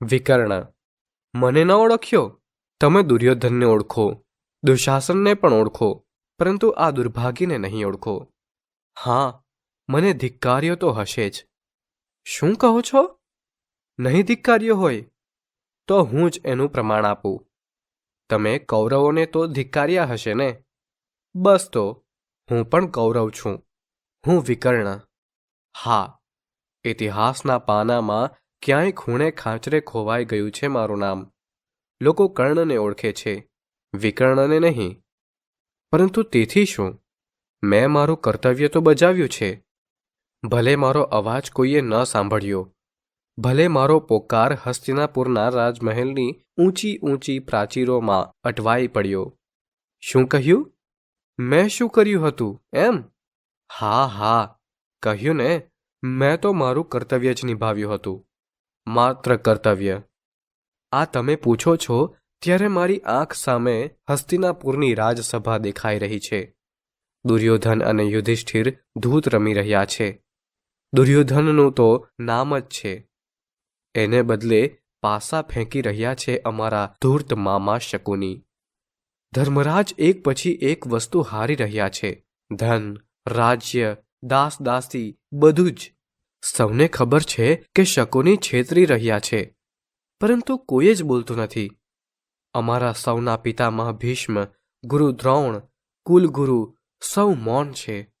વિકર્ણ. મને ન ઓળખ્યો? તમે દુર્યોધનને ઓળખો. દુશાસનને પણ ઓળખો. પરંતુ આ દુર્ભાગીને નહીં ઓળખો. હા, મને ધિક્કાર્યો તો હશે જ. શું કહો છો? નહીં ધિક્કાર્યો હોય. તો હું જ એનું પ્રમાણ આપું. તમે કૌરવોને તો ધિક્કાર્યા હશે ને? બસ તો. હું પણ કૌરવ છું. હું વિકર્ણ. હા. ઇતિહાસના પાનામાં ક્યાંય ખૂણે ખાંચરે ખોવાઈ ગયું છે મારું નામ. લોકો કર્ણને ઓળખે છે, વિકર્ણને નહીં. પરંતુ તેથી શું? મેં મારું કર્તવ્ય તો બજાવ્યું છે. ભલે મારો અવાજ કોઈએ ન સાંભળ્યો, ભલે મારો પોકાર હસ્તિનાપુરના રાજમહેલની ઊંચી ઊંચી પ્રાચીરોમાં અટવાઈ પડ્યો. શું કહ્યું? મેં શું કર્યું હતું, એમ? હા હા, કહ્યું ને, મેં તો મારું કર્તવ્ય જ નિભાવ્યું હતું. માત્ર કર્તવ્ય. આ તમે પૂછો છો, ત્યારે મારી આંખ સામે હસ્તિનાપુરની રાજસભા દેખાઈ રહી છે. દુર્યોધન અને યુધિષ્ઠિર ધૂત રમી રહ્યા છે. દુર્યોધનનું તો નામ જ છે. એને બદલે પાસા ફેંકી રહ્યા છે અમારા ધૂર્ત મામા શકુની. ધર્મરાજ એક પછી એક વસ્તુ હારી રહ્યા છે. ધન, રાજ્ય દાસ દાસી બધું જ. સૌને ખબર છે કે શકુની છેતરી રહ્યા છે. પરંતુ કોઈ જ બોલતું નથી. અમારા સૌના પિતામહ ભીષ્મ, ગુરુ દ્રોણ, કુલગુરુ સૌ મૌન છે.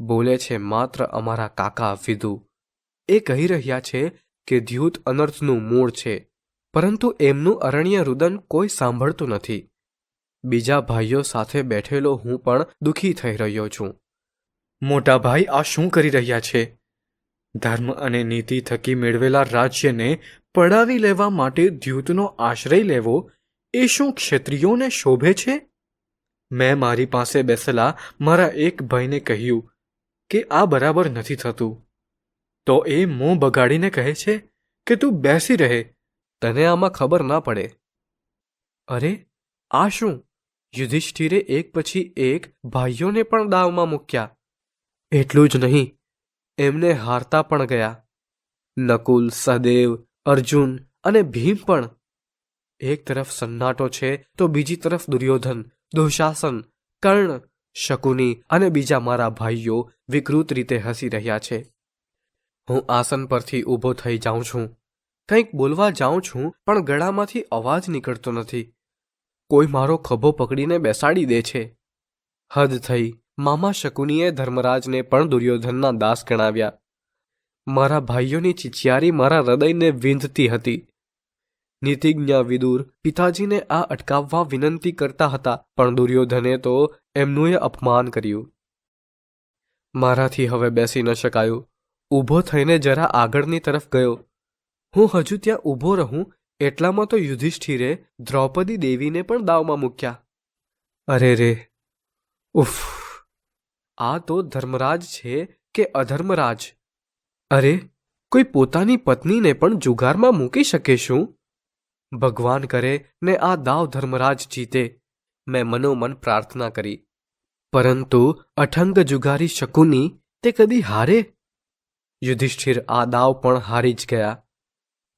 બોલે છે માત્ર અમારા કાકા વિદુ. એ કહી રહ્યા છે કે દ્યુત અનર્થનું મૂળ છે, પરંતુ એમનું અરણ્ય રુદન કોઈ સાંભળતું નથી. બીજા ભાઈઓ સાથે બેઠેલો હું પણ દુઃખી થઈ રહ્યો છું. મોટા ભાઈ આ શું કરી રહ્યા છે? ધર્મ અને નીતિ થકી મેળવેલા રાજ્યને પડાવી લેવા માટે દ્યુતનો આશ્રય લેવો, એ શું ક્ષત્રિયોને શોભે છે? મેં મારી પાસે બેસેલા મારા એક ભાઈને કહ્યું કે આ બરાબર નથી થતું. તો એ મોં બગાડીને કહે છે કે તું બેસી રહે, તને આમાં ખબર ના પડે. અરે, આ શું? યુધિષ્ઠિરે એક પછી એક ભાઈઓને પણ દાવમાં મૂક્યા. એટલું જ નહીં એમને હારતા પણ ગયા. નકુલ, સહદેવ, અર્જુન અને ભીમ પણ. એક તરફ સન્નાટો છે તો બીજી તરફ દુર્યોધન, દુશાસન, કર્ણ, શકુની અને બીજા મારા ભાઈઓ વિકૃત રીતે હસી રહ્યા છે. હું આસન પરથી ઊભો થઈ જાઉં છું. કંઈક બોલવા જાઉં છું પણ ગળામાંથી અવાજ નીકળતો નથી. કોઈ મારો ખભો પકડીને બેસાડી દે છે. હદ થઈ. મામા શકુનીએ ધર્મરાજને પણ દુર્યોધનના દાસ ગણાવ્યા. મારા ભાઈઓની ચિચિયારી મારા હૃદયને વિંધતી હતી. નીતિજ્ઞા વિદુર પિતાજીને આ અટકાવવા વિનંતી કરતા હતા, પણ દુર્યોધને તો એમનું અપમાન કર્યું. મારાથી હવે બેસી ન શકાયું. ઊભો થઈને જરા આગળની તરફ ગયો. હું હજુ ત્યાં ઊભો રહું, એટલામાં તો યુધિષ્ઠિરે દ્રૌપદી દેવીને પણ દાવમાં મૂક્યા. અરે રે. ઉફ. આ તો ધર્મરાજ છે કે અધર્મરાજ? અરે, કોઈ પોતાની પત્નીને પણ જુગારમાં મૂકી શકે શું? ભગવાન કરે ને આ દાવ ધર્મરાજ જીતે. મેં મનોમન પ્રાર્થના કરી. પરંતુ અઠંગ જુગારી શકુની તે કદી હારે? યુધિષ્ઠિર આ દાવ પણ હારી જ ગયા.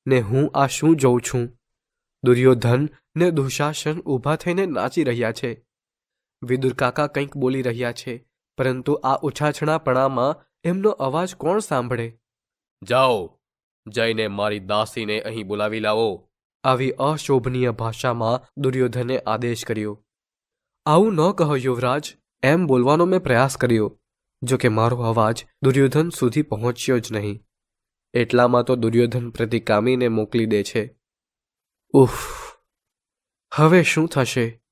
ને હું આ શું જોઉં છું? દુર્યોધન ને દુશાસન ઊભા થઈને નાચી રહ્યા છે. વિદુર કાકા કંઈક બોલી રહ્યા છે. પરંતુ આ ઉછાછણાપણામાં એમનો અવાજ કોણ સાંભળે? જાઓ જઈને મારી દાસીને અહીં બોલાવી લાવો. આવી અશોભનીય ભાષામાં દુર્યોધને આદેશ કર્યો. આવું ન કહો યુવરાજ એમ બોલવાનો મેં પ્રયાસ કર્યો જો કે મારો અવાજ દુર્યોધન સુધી પહોંચ્યો જ નહીં. એટલામાં તો દુર્યોધન પ્રતિકામીને મોકલી દે છે. ઉફ હવે શું થશે?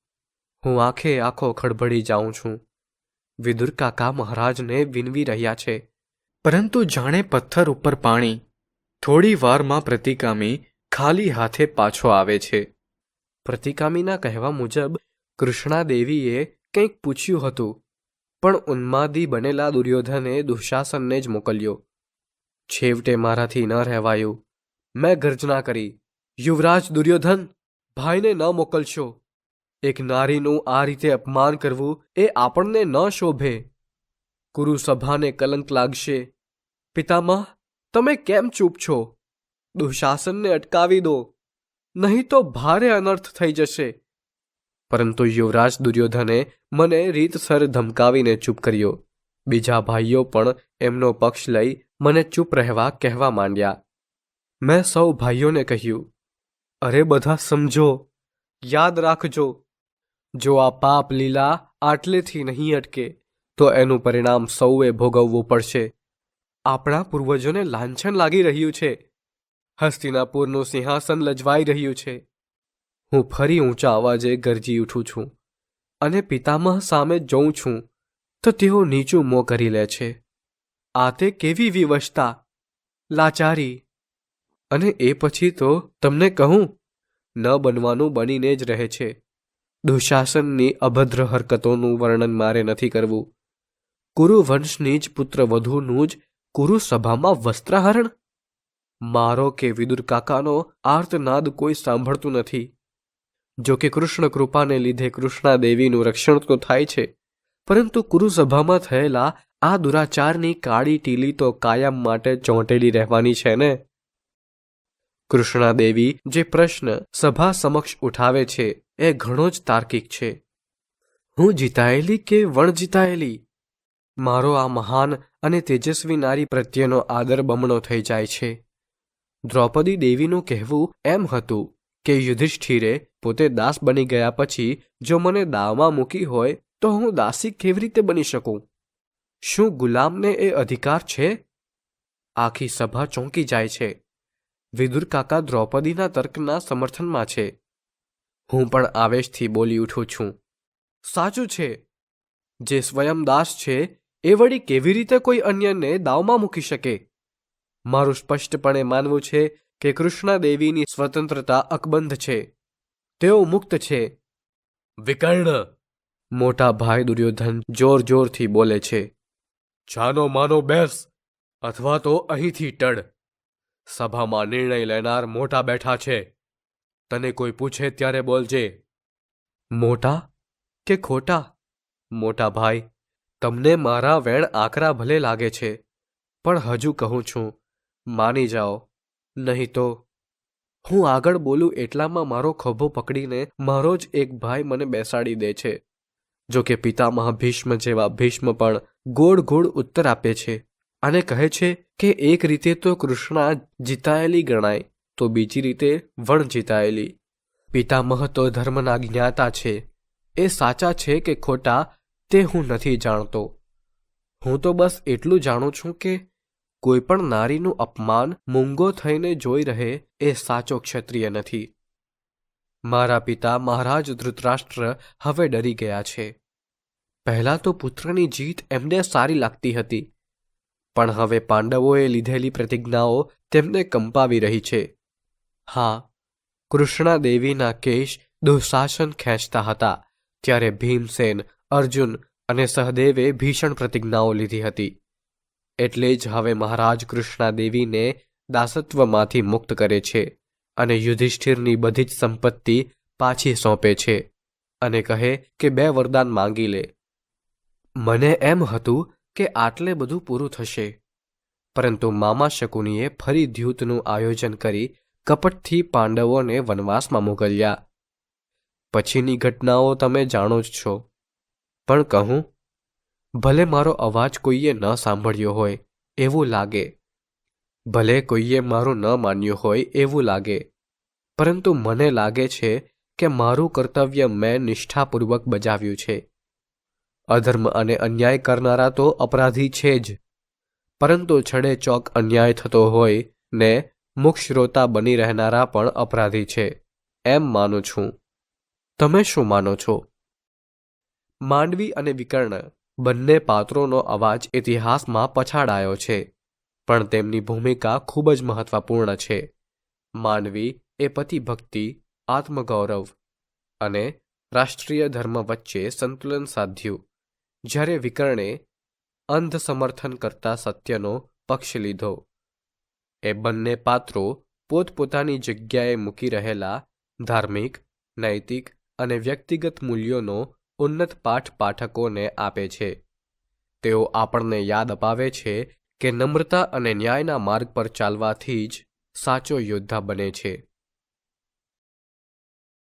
હું આંખે આંખો ખડભડી જાઉં છું. વિદુર કાકા મહારાજને વિનવી રહ્યા છે. પરંતુ જાણે પથ્થર ઉપર પાણી. થોડી વારમાં પ્રતિકામી ખાલી હાથે પાછો આવે છે. પ્રતિકામીના કહેવા મુજબ, કૃષ્ણાદેવીએ કંઈક પૂછ્યું હતું, પણ ઉન્માદી બનેલા દુર્યોધને દુશાસનને જ મોકલ્યો. છેવટે મારાથી ન રહેવાયું. મેં ગર્જના કરી, યુવરાજ દુર્યોધન, ભાઈને ન મોકલશો. એક નારીનું આ રીતે અપમાન કરવું એ આપણને ન શોભે. કુરુસભાને કલંક લાગશે. પિતામહ, તમે કેમ ચૂપ છો? દુશાસનને અટકાવી દો. નહીં તો ભારે અનર્થ થઈ જશે. પરંતુ યુવરાજ દુર્યોધને મને રીતસર ધમકાવીને ચૂપ કર્યો. બીજા ભાઈઓ પણ એમનો પક્ષ લઈ મને ચૂપ રહેવા કહેવા માંડ્યા. મેં સૌ ભાઈઓને કહ્યું, અરે બધા સમજો, યાદ રાખજો જો આ પાપ લીલા આટલેથી નહીં અટકે, તો એનું પરિણામ સૌએ ભોગવવું પડશે. આપણા પૂર્વજોને લાંછન લાગી રહ્યું છે. હસ્તિનાપુરનું સિંહાસન લજવાઈ રહ્યું છે. હું ફરી ઊંચા અવાજે ગરજી ઉઠું છું અને પિતામહ સામે જોઉં છું, તો તેઓ નીચું મોં કરી લે છે. આ તે કેવી વિવશતા, લાચારી? અને એ પછી તો તમને કહું, ન બનવાનું બનીને જ રહે છે. દુશાસનની અભદ્ર હરકતોનું વર્ણન મારે નથી કરવું. કુરુવંશની જ પુત્ર વધુનું જ કુરુસભામાં વસ્ત્રાહરણ? મારો કે વિદુર કાકાનો આર્તનાદ કોઈ સાંભળતું નથી. જો કે કૃષ્ણ કૃપાને લીધે કૃષ્ણાદેવીનું રક્ષણ તો થાય છે, પરંતુ કુરુસભામાં થયેલા આ દુરાચારની કાળી ટીલી તો કાયમ માટે ચોંટેલી રહેવાની છે ને? કૃષ્ણાદેવી જે પ્રશ્ન સભા સમક્ષ ઉઠાવે છે, એ ઘણો જ તાર્કિક છે. હું જીતાયેલી કે વણ જીતાયેલી? મારો આ મહાન અને તેજસ્વી નારી પ્રત્યેનો આદર બમણો થઈ જાય છે. દ્રૌપદી દેવીનું કહેવું એમ હતું કે યુધિષ્ઠિરે પોતે દાસ બની ગયા પછી જો મને દાવમાં મૂકી હોય તો હું દાસી કેવી રીતે બની શકું? શું ગુલામને એ અધિકાર છે? આખી સભા ચોંકી જાય છે. વિદુર કાકા દ્રૌપદીના તર્કના સમર્થનમાં છે. હું પણ આવેશથી બોલી ઉઠું છું. સાચું છે. જે સ્વયં દાસ છે એ વળી કેવી રીતે કોઈ અન્યને દાવમાં મૂકી શકે? મારું સ્પષ્ટપણે માનવું છે કે કૃષ્ણાદેવીની સ્વતંત્રતા અકબંધ છે. તેઓ મુક્ત છે. વિકર્ણ! મોટા ભાઈ દુર્યોધન જોર જોરથી બોલે છે. જાનો માનો બેસ અથવા તો અહીંથી ટળ. સભામાં નિર્ણય લેનાર મોટા બેઠા છે. તને કોઈ પૂછે ત્યારે બોલજે મોટા કે ખોટા? મોટા ભાઈ, તમને મારા વેણ આકરા ભલે લાગે છે, પણ હજુ કહું છું, માની જાઓ. નહીં તો? હું આગળ બોલું એટલામાં મારો ખભો પકડીને મારો જ એક ભાઈ મને બેસાડી દે છે. જો કે પિતામહ ભીષ્મ જેવા ભીષ્મ પણ ગોળ ગોળ ઉત્તર આપે છે. અને કહે છે કે એક રીતે તો કૃષ્ણા જીતાયેલી ગણાય, તો બીજી રીતે વણ જીતાયેલી. પિતામહ તો ધર્મના જ્ઞાતા છે. એ સાચા છે કે ખોટા તે હું નથી જાણતો. હું તો બસ એટલું જાણું છું કે કોઈ પણ નારીનું અપમાન મૂંગો થઈને જોઈ રહે એ સાચો ક્ષત્રિય નથી. મારા પિતા મહારાજ ધૃતરાષ્ટ્ર હવે ડરી ગયા છે. પહેલાં તો પુત્રની જીત એમને સારી લાગતી હતી. પણ હવે પાંડવોએ લીધેલી પ્રતિજ્ઞાઓ તેમને કંપાવી રહી છે. હા, કૃષ્ણાદેવીના કેશ દુઃશાસન ખેંચતા હતા, ત્યારે ભીમસેન, અર્જુન અને સહદેવે ભીષણ પ્રતિજ્ઞાઓ લીધી હતી. એટલે જ હવે મહારાજ કૃષ્ણાદેવીને દાસત્વમાંથી મુક્ત કરે છે અને યુધિષ્ઠિરની બધી જ સંપત્તિ પાછી સોંપે છે અને કહે કે બે વરદાન માંગી લે. મને એમ હતું કે આટલે બધું પૂરું થશે. પરંતુ મામા શકુનીએ ફરી દ્યુતનું આયોજન કરી કપટથી પાંડવોને વનવાસમાં મોકલ્યા. પછીની ઘટનાઓ તમે જાણો જ છો. પણ કહું, ભલે મારો અવાજ કોઈએ ન સાંભળ્યો હોય, એવું લાગે. ભલે કોઈએ મારું ન માન્યું હોય, એવું લાગે. પરંતુ મને લાગે છે કે મારું કર્તવ્ય મેં નિષ્ઠાપૂર્વક બજાવ્યું છે. અધર્મ અને અન્યાય કરનારા તો અપરાધી છે જ. પરંતુ છડે ચોક અન્યાય થતો હોય ને મુખશ્રોતા બની રહેનારા પણ અપરાધી છે. એમ માનું છું. તમે શું માનો છો? માંડવી અને વિકર્ણ બંને પાત્રોનો અવાજ ઇતિહાસમાં પછાડાયો છે, પણ તેમની ભૂમિકા ખૂબ જ મહત્વપૂર્ણ છે. માંડવી એ પતિભક્તિ, આત્મગૌરવ અને રાષ્ટ્રીય ધર્મ વચ્ચે સંતુલન સાધ્યું. જ્યારે વિકર્ણે અંધ સમર્થન કરતા સત્યનો પક્ષ લીધો. એ બંને પાત્રો પોતપોતાની જગ્યાએ મૂકી રહેલા ધાર્મિક, નૈતિક અને વ્યક્તિગત મૂલ્યોનો ઉન્નત પાઠ પાઠકોને આપે છે. તેઓ આપણને યાદ અપાવે છે કે નમ્રતા અને ન્યાયના માર્ગ પર ચાલવાથી જ સાચો યોદ્ધા બને છે.